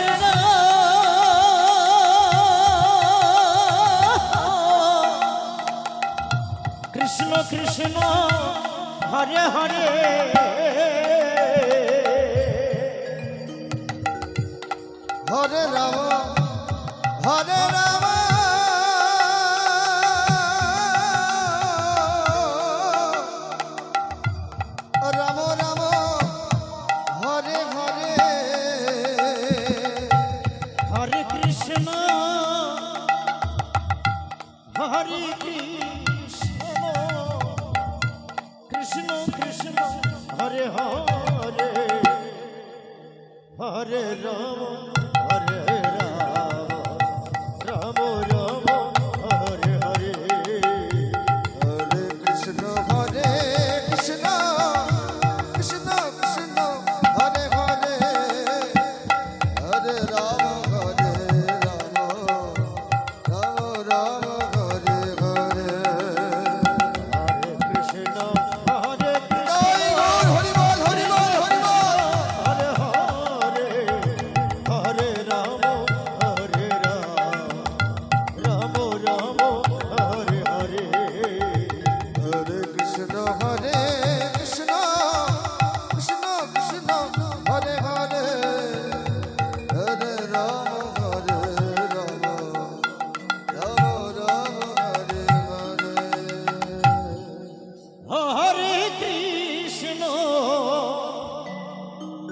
আসে না। কৃষ্ণ কৃষ্ণ হরে হরে। হরে রাম হরে রাম। হরে হরে হরে রাম।